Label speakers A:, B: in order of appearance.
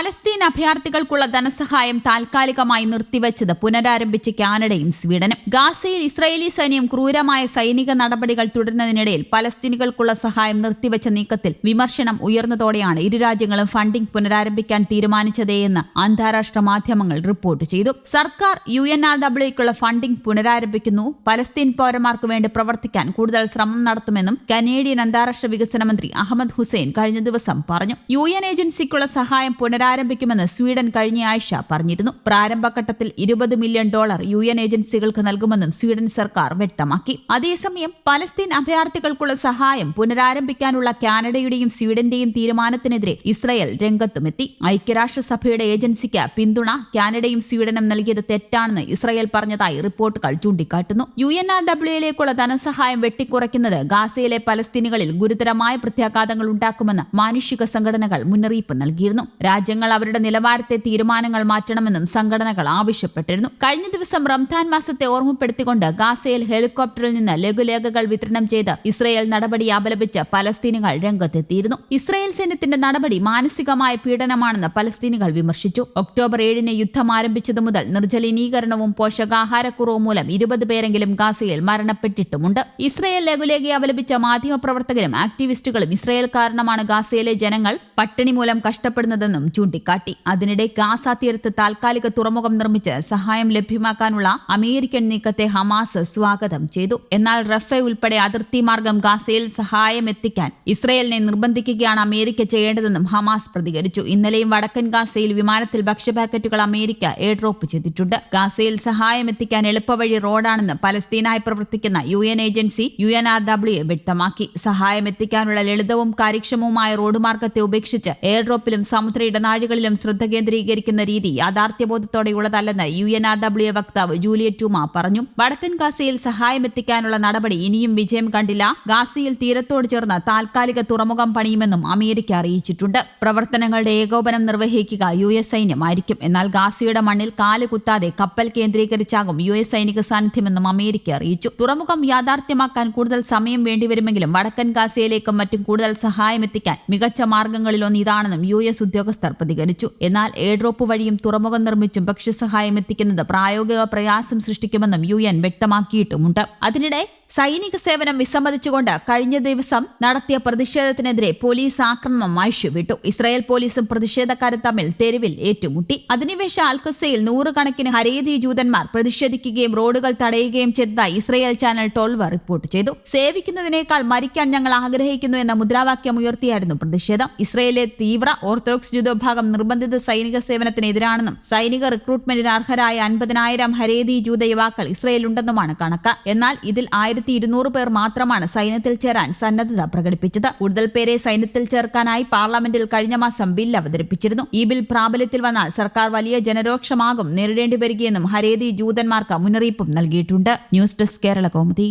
A: Palestine അഭയാർത്ഥികൾക്കുള്ള ധനസഹായം താൽക്കാലികമായി നിർത്തിവച്ചത് പുനരാരംഭിച്ച് കാനഡയും സ്വീഡനും. ഗാസയിൽ ഇസ്രായേലി സൈന്യം ക്രൂരമായ സൈനിക നടപടികൾ തുടരുന്നതിനിടയിൽ പലസ്തീനികൾക്കുള്ള സഹായം നിർത്തിവച്ച നീക്കത്തിൽ വിമർശനം ഉയർന്നതോടെയാണ് ഇരു രാജ്യങ്ങളും ഫണ്ടിംഗ് പുനരാരംഭിക്കാൻ തീരുമാനിച്ചതേയെന്ന് അന്താരാഷ്ട്ര മാധ്യമങ്ങൾ റിപ്പോർട്ട് ചെയ്തു. സർക്കാർ യു എൻ ആർ ഡബ്ല്യുക്കുള്ള ഫണ്ടിംഗ് പുനരാരംഭിക്കുന്നു. പലസ്തീൻ പൗരന്മാർക്ക് വേണ്ടി പ്രവർത്തിക്കാൻ കൂടുതൽ ശ്രമം നടത്തുമെന്നും കനേഡിയൻ അന്താരാഷ്ട്ര വികസന മന്ത്രി അഹമ്മദ് ഹുസൈൻ കഴിഞ്ഞ ദിവസം പറഞ്ഞു. യു എൻ ഏജൻസിക്കുള്ള സഹായം പുനരാരംഭിക്കുമെന്ന് സ്വീഡൻ കഴിഞ്ഞയാഴ്ച പറഞ്ഞിരുന്നു. പ്രാരംഭഘട്ടത്തിൽ ഇരുപത് മില്യൺ ഡോളർ യു എൻ ഏജൻസികൾക്ക് നൽകുമെന്നും സ്വീഡൻ സർക്കാർ വ്യക്തമാക്കി. അതേസമയം പലസ്തീൻ അഭയാർത്ഥികൾക്കുള്ള സഹായം പുനരാരംഭിക്കാനുള്ള കാനഡയുടെയും സ്വീഡന്റെയും തീരുമാനത്തിനെതിരെ ഇസ്രയേൽ രംഗത്തുമെത്തി. ഐക്യരാഷ്ട്രസഭയുടെ ഏജൻസിക്ക് പിന്തുണ കാനഡയും സ്വീഡനും നൽകിയത് തെറ്റാണെന്ന് ഇസ്രയേൽ പറഞ്ഞതായി റിപ്പോർട്ടുകൾ ചൂണ്ടിക്കാട്ടുന്നു. യു എൻ ആർ ഡബ്ല്യുയിലേക്കുള്ള ധനസഹായം വെട്ടിക്കുറയ്ക്കുന്നത് ഗാസയിലെ പലസ്തീനുകളിൽ ഗുരുതരമായ പ്രത്യാഘാതങ്ങൾ ഉണ്ടാക്കുമെന്ന് മാനുഷിക സംഘടനകൾ മുന്നറിയിപ്പ് നൽകിയിരുന്നു. രാജ്യങ്ങൾ അവരുടെ നിലവാരത്തെ തീരുമാനങ്ങൾ മാറ്റണമെന്നും സംഘടനകൾ ആവശ്യപ്പെട്ടിരുന്നു. കഴിഞ്ഞ ദിവസം റംസാൻ മാസത്തെ ഓർമ്മപ്പെടുത്തിക്കൊണ്ട് ഗാസയിൽ ഹെലികോപ്റ്ററിൽ നിന്ന് ലഘുലേഖകൾ വിതരണം ചെയ്ത് ഇസ്രയേൽ നടപടി അപലപിച്ച് പലസ്തീനുകൾ രംഗത്തെത്തിയിരുന്നു. ഇസ്രയേൽ സൈന്യത്തിന്റെ നടപടി മാനസികമായ പീഡനമാണെന്ന് പലസ്തീനുകൾ വിമർശിച്ചു. ഒക്ടോബർ ഏഴിന് യുദ്ധം ആരംഭിച്ചതു മുതൽ നിർജലീനീകരണവും പോഷകാഹാരക്കുറവും മൂലം ഇരുപത് പേരെങ്കിലും ഗാസയിൽ മരണപ്പെട്ടിട്ടുമുണ്ട്. ഇസ്രയേൽ ലഘുലേഖ അപലപിച്ച മാധ്യമപ്രവർത്തകരും ആക്ടിവിസ്റ്റുകളും ഇസ്രയേൽ കാരണമാണ് ഗാസയിലെ ജനങ്ങൾ പട്ടിണി മൂലം കഷ്ടപ്പെടുന്നതെന്നും ചൂണ്ടിക്കാട്ടി. അതിനിടെ ഗാസ തീരത്ത് താൽക്കാലിക തുറമുഖം നിർമ്മിച്ച് സഹായം ലഭ്യമാക്കാനുള്ള അമേരിക്കൻ നീക്കത്തെ ഹമാസ് സ്വാഗതം ചെയ്തു. എന്നാൽ റഫേ ഉൾപ്പെടെ അതിർത്തി മാർഗം ഗാസയിൽ സഹായം എത്തിക്കാൻ ഇസ്രയേലിനെ നിർബന്ധിക്കുകയാണ് അമേരിക്ക ചെയ്യേണ്ടതെന്നും ഹമാസ് പ്രതികരിച്ചു. ഇന്നലെയും വടക്കൻ ഗാസയിൽ വിമാനത്തിൽ ഭക്ഷ്യപാക്കറ്റുകൾ അമേരിക്ക എയർഡ്രോപ്പ് ചെയ്തിട്ടുണ്ട്. ഗാസയിൽ സഹായം എത്തിക്കാൻ എളുപ്പവഴി റോഡാണെന്ന് പലസ്തീനായി പ്രവർത്തിക്കുന്ന U N agency U N R W വ്യക്തമാക്കി. സഹായം എത്തിക്കാനുള്ള ലളിതവും കാര്യക്ഷമവുമായ റോഡ് മാർഗത്തെ ഉപേക്ഷിച്ച് എയർ ഡ്രോപ്പിലും സമുദ്ര ഇടനാഴികളിലും ശ്രദ്ധ കേന്ദ്രീകരിക്കുന്ന രീതി യാഥാർത്ഥ്യബോധത്തോടെയുള്ളതല്ലെന്ന് യു എൻ ആർ ഡബ്ല്യു വക്താവ് ജൂലിയറ്റ് ടുമ പറഞ്ഞു. വടക്കൻ ഗാസയിൽ സഹായമെത്തിക്കാനുള്ള നടപടി ഇനിയും വിജയം കണ്ടില്ല. ഗാസയിൽ തീരത്തോട് ചേർന്ന് താൽക്കാലിക തുറമുഖം പണിയുമെന്നും അമേരിക്ക അറിയിച്ചിട്ടുണ്ട്. പ്രവർത്തനങ്ങളുടെ ഏകോപനം നിർവഹിക്കുക യു എസ് സൈന്യമായിരിക്കും. എന്നാൽ ഗാസയുടെ മണ്ണിൽ കാൽ കുത്താതെ കപ്പൽ കേന്ദ്രീകരിച്ചാകും യു എസ് സൈനിക സാന്നിധ്യമെന്നും അമേരിക്ക അറിയിച്ചു. തുറമുഖം യാഥാർത്ഥ്യമാക്കാൻ കൂടുതൽ സമയം വേണ്ടിവരുമെങ്കിലും വടക്കൻ ഗാസയിലേക്കും മറ്റും കൂടുതൽ സഹായമെത്തിക്കാൻ മികച്ച മാർഗങ്ങളിലൊന്ന് ഇതാണെന്നും യു എസ് ഉദ്യോഗസ്ഥർ പ്രതികരിച്ചു എന്നാൽ എയർഡ്രോപ്പ് വഴിയും തുറമുഖം നിർമ്മിച്ചും ഭക്ഷ്യസഹായം എത്തിക്കുന്നത് പ്രായോഗിക പ്രയാസം സൃഷ്ടിക്കുമെന്നും യു എൻ വ്യക്തമാക്കിയിട്ടുമുണ്ട്. അതിനിടെ സൈനിക സേവനം വിസമ്മതിച്ചുകൊണ്ട് കഴിഞ്ഞ ദിവസം നടത്തിയ പ്രതിഷേധത്തിനെതിരെ പോലീസ് ആക്രമണം അഴിച്ചുവിട്ടു ഇസ്രായേൽ പോലീസും പ്രതിഷേധക്കാരും തമ്മിൽ തെരുവിൽ ഏറ്റുമുട്ടി. അധിനിവേശ അൽക്കസയിൽ നൂറുകണക്കിന് ഹരേതി ജൂതന്മാർ പ്രതിഷേധിക്കുകയും റോഡുകൾ തടയുകയും ചെയ്തതായി ഇസ്രായേൽ ചാനൽ ടോൾവ റിപ്പോർട്ട് ചെയ്തു. സേവിക്കുന്നതിനേക്കാൾ മരിക്കാൻ ഞങ്ങൾ ആഗ്രഹിക്കുന്നു എന്ന മുദ്രാവാക്യം ഉയർത്തിയായിരുന്നു പ്രതിഷേധം. ഇസ്രായേലിലെ തീവ്ര ഓർത്തഡോക്സ് ജൂതവിഭാഗം നിർബന്ധിത സൈനിക സേവനത്തിനെതിരാണെന്നും സൈനിക റിക്രൂട്ട്മെന്റിന് അർഹരായ അൻപതിനായിരം ഹരേതി ജൂത യുവാക്കൾ ഇസ്രയേലുണ്ടെന്നുമാണ് കണക്ക്. എന്നാൽ ഇതിൽ ആയിരത്തി ഇരുന്നൂറ് പേർ മാത്രമാണ് സൈന്യത്തിൽ ചേരാൻ സന്നദ്ധത പ്രകടിപ്പിച്ചത്. കൂടുതൽ പേരെ സൈന്യത്തിൽ ചേർക്കാനായി പാർലമെന്റിൽ കഴിഞ്ഞ മാസം ബിൽ അവതരിപ്പിച്ചിരുന്നു. ഈ ബിൽ പ്രാബല്യത്തിൽ വന്നാൽ സർക്കാർ വലിയ ജനരോക്ഷമാകും നേരിടേണ്ടി വരികയെന്നും ഹരേതി ജൂതന്മാർക്ക് മുന്നറിയിപ്പും നൽകിയിട്ടുണ്ട്. News desk Kerala Kaumudi.